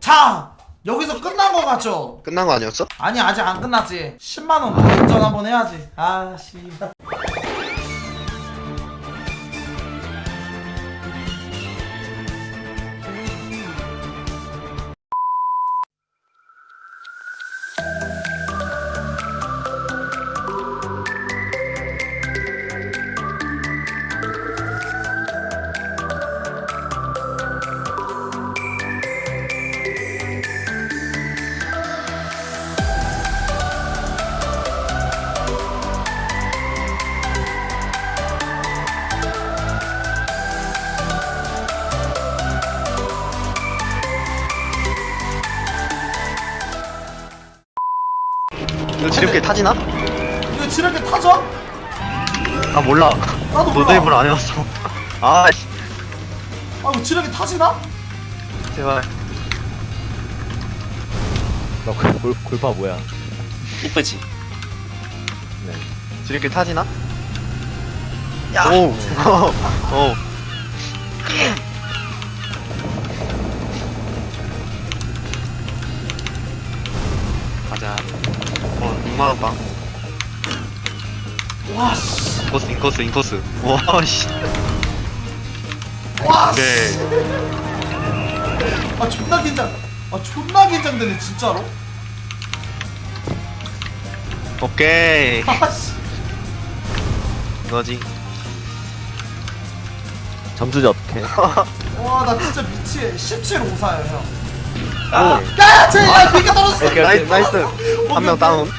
자 여기서 끝난 거 같죠? 끝난 거 아니었어? 아니 아직 안 끝났지 10만원 노인전 한번 해야지 아씨 이 지름길 타지나? 이거 지르게 타죠? 아 몰라 나도 몰라 노드입을 안 해봤어 아 씨 아 이거 지르게 타지나? 제발 너 골, 골, 골파 뭐야? 이쁘지? 지름길 타지나? 야 오! 오 가자 어 6만원 빵 와씨 인코스 인코스 인코스. 와씨. 와씨! 네. 아 존나 긴장. 아 존나 긴장되네 진짜로. 오케이. 아씨! 이거지? 점수지 어떻게? 와 나 진짜 미치게 17 5사예요 형. 아, 야! 쟤야 비가 떨어졌어. 오케이, 나이스 나이스. 오케이, 한명 오케이. 다운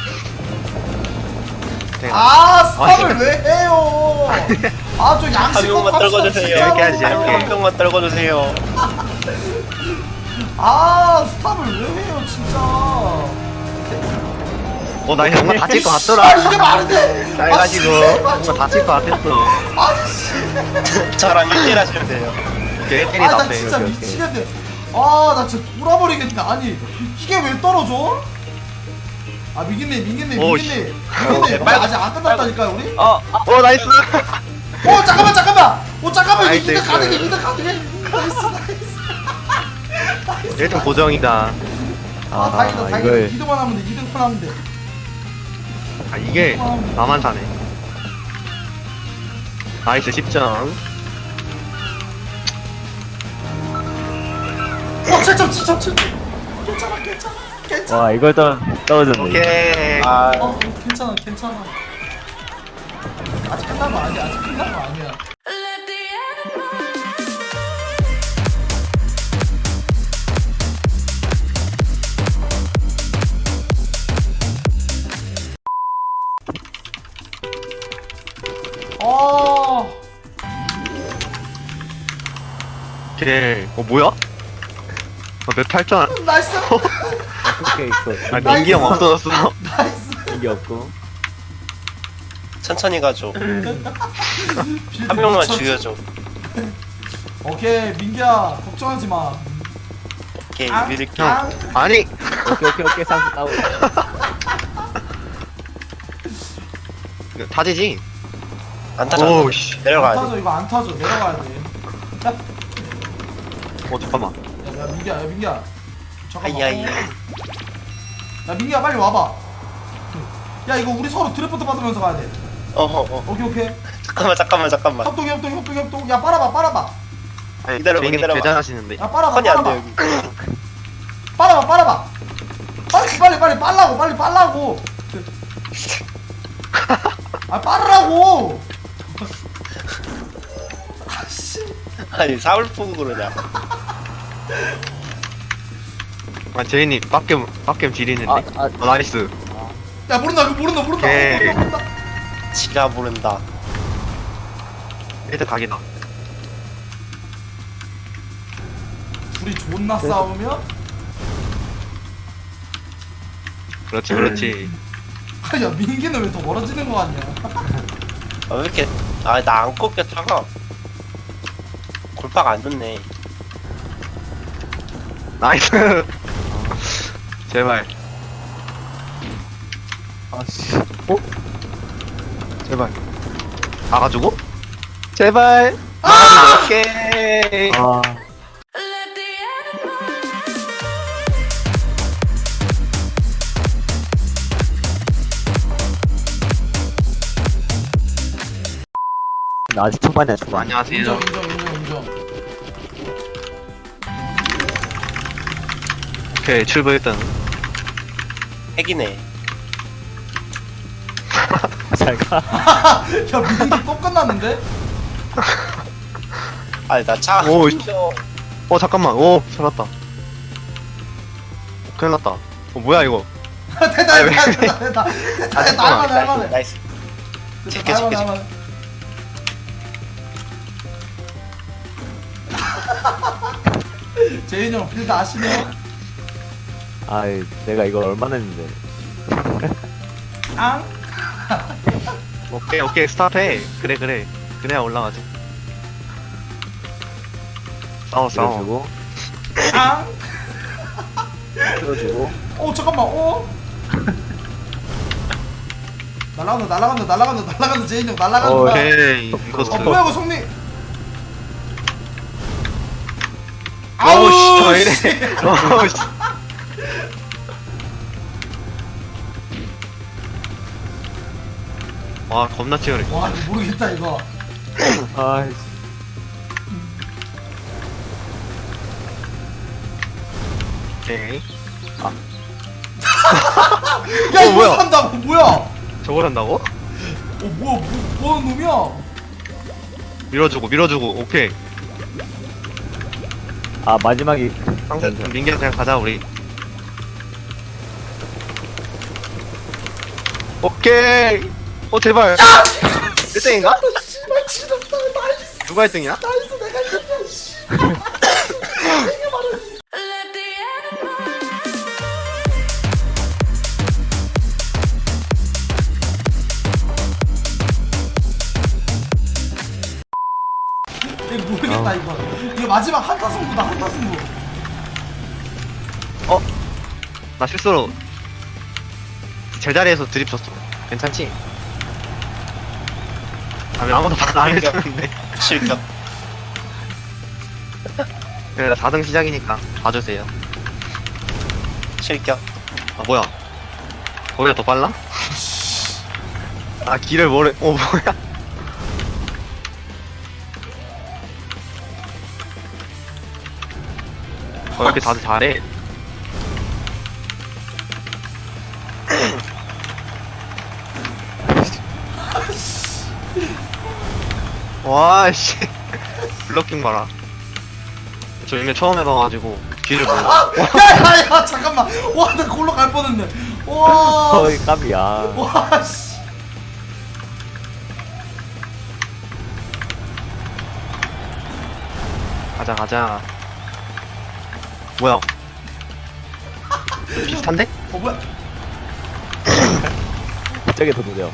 아 스탑을 아니. 왜 해요 아 저 한 양심껏 명만 떨궈주세요. 이렇게 하지, 이렇게. 한 명만 떨궈주세요. 아 스탑을 왜 해요 진짜 어, 나 뭔가 다칠 것아 같더라. 이게 말이 돼 아, 뭔가 다칠 것 같았어. 아니 씨 저랑 1대1 하시면 돼요. 개들이 아나 나대. 진짜. 미치겠네 아 나 진짜 돌아버리겠네 아니 이게 왜 떨어져? 아 미긴님 미긴님 오, 미긴님 미긴님 우리 아직 안 끝났다니까요 우리? 어, 어, 나이스. 어 잠깐만 잠깐만 어 잠깐만 나이스, 이거 이득 가능해 나이스. 이득 가능해 나이스 나이스 나이스 1등 고정이다. 아 다행이다 다행이다 이걸 2등만 하면 돼 2등만 하면 돼 아, 이게 나만 사네. 나이스 10점. 어 7점 7점 7점 괜찮아 괜찮아 괜찮아 와 이걸 떨, 떨어졌네 오케이. 아, 어 괜찮아 괜찮아 아직 끝난 거 아니야 아직 끝난 거 아니야 어 오케이. 어, 뭐야? 어, 몇 탈전? 나이스 오케이 있어 아, 민기 형 없어졌어. 나이스 이게 없고 천천히 가죠. 빌드 한 명만 미쳤지. 죽여줘. 오케이 민기야 걱정하지 마 오케이, 아, 미리 아, 아니. 오케이 오케이 오케이 상수 다운 타지지? 안 타죠. 오우, 씨. 안 내려가야 타져 돼. 이거 안 타져 내려가야 돼 야, 어, 잠깐만. 야, 야 민기야 야 민기야 잠깐만 아이아이. 야 민기야 빨리 와봐 야 이거 우리 서로 드래프트 받으면서 가야 돼 어허, 어. 오케이 오케이 잠깐만, 잠깐만, 잠깐만. 협동 협동 협동 협동 야 빨아봐 빨아봐 아니, 기다려봐, 제이님 기다려봐. 대단하시는데. 야 빨아봐 선이 안 빨아봐 돼, 여기. 빨아봐 빨아봐 빨리 빨리 빨리 빨라고 빨리 빨라고 아 빠르라고 아씨 아니, 사울 포구 그러냐. 아, 제이님 빡겜, 빡겜 지리는데. 아, 아. 어, 나이스. 야 모른다 이거 모른다 모른다 오케이. 모른다, 모른다. 지가 모른다. 1등 각이다. 둘이 존나 싸우면 그렇지, 그렇지. 아야 민기는 왜 더 멀어지는 거 같냐 아, 왜 이렇게. 아, 나 안 꺾여, 차가. 골파가 안 좋네. 나이스. 제발. 아씨. 어? 제발. 가가지고? 제발. 아! 오케이. 아. 아직 초반이었어. 안녕하세요. 인정 인정 오케이 출발 일단. 핵이네. 잘가 야 미니게 또 끝났는데? 아니 나차 오. 어 잠깐만. 오 살았다. 큰일 났다. 어 뭐야 이거? 됐다 아니, 왜- 됐다 됐다 됐다 됐다 아, 됐다 할만해 할만해 나이스. 됐다 할만해 제껴, 할만해 제인이 형 빌드 아시네요? 아이 내가 이걸 얼마나 했는데 앙? 오케이 오케이 스탑해. 그래 그래. 그래야 올라가지. 싸워 싸워. 밀어주고 앙? 끌어주고 어 잠깐만 어? 날라간다 날라간다 날라간다 날라간다 제인이 형 날라간다 어, 오케이 이거 어 뭐야 이거 아우 씨, 아우 저 이래. 씨. 어우, 씨. 와 겁나 치열해. 와 이거 모르겠다 이거 아이씨 오케이. 야 어, 이거 뭐야? 산다고 뭐야 어 저걸 한다고? 뭐야 뭐, 뭐 하는 놈이야 밀어주고 밀어주고 오케이. 아 마지막이 상대 민기랑 그냥 가자 우리. 오케이. 어 제발. 1등인가? 씨발 지렸다 나이스 누가 1등이야? 나이스 내가 이겼다 씨 Let the animal 이거 모르겠다 이거 이거 마지막 한타 승부다 한타 승부 나 실수로 제자리에서 드립 쳤어. 괜찮지? 아무도 말안 해주는데. 실격. 그래 나 4등 시작이니까 봐주세요. 실격. 아 뭐야? 거기가 더 빨라? 아 길을 모르. 어 뭐야? 어 이렇게 다들 잘해. 와 씨. 블럭킹 봐라. 저 이미 처음 해봐가지고 길을 몰라. 야야 야 잠깐만. 와 나 골로 갈 뻔했네. 와와씨 거의 깜이야 가자 가자. 뭐야? 비슷한데? 어 뭐야? 저게 더 느려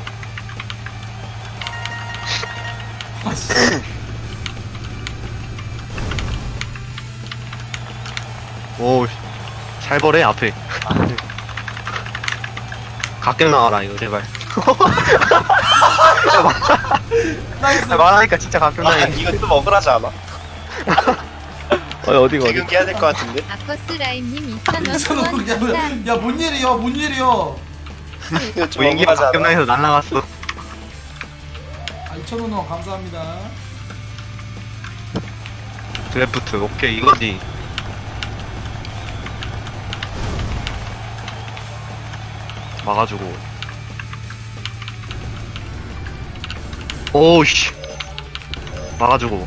오잘 버래 앞에 가끔 나와라 이거 제발 나이스 말하니까 진짜 가끔 아 나네 이거 좀 억울하지 않아? 어 어디가 어디 지금 깨야 될 것 같은데? 아커스 라임님 2,000원 이천원 후원 야, 감사합니다. 야, 뭔 일이야, 뭔 일이야. 이거 좀 비행기 억울하지 가끔? 나에서 날라갔어 아, 2천원 원 감사합니다. 드래프트 오케이 이거지 막아주고. 오우씨. 막아주고.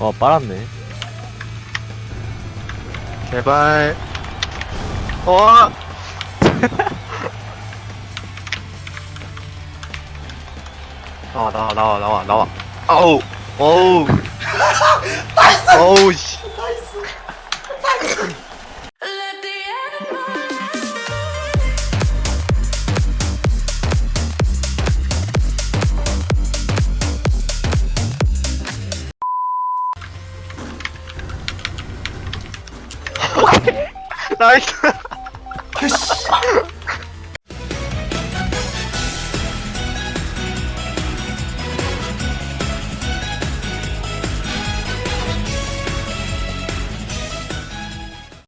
어 빨았네. 제발. 어 나와 나와 나와 나와 나와 아우 어우 어우 씨 Let the animal 나이스 아, 씨발.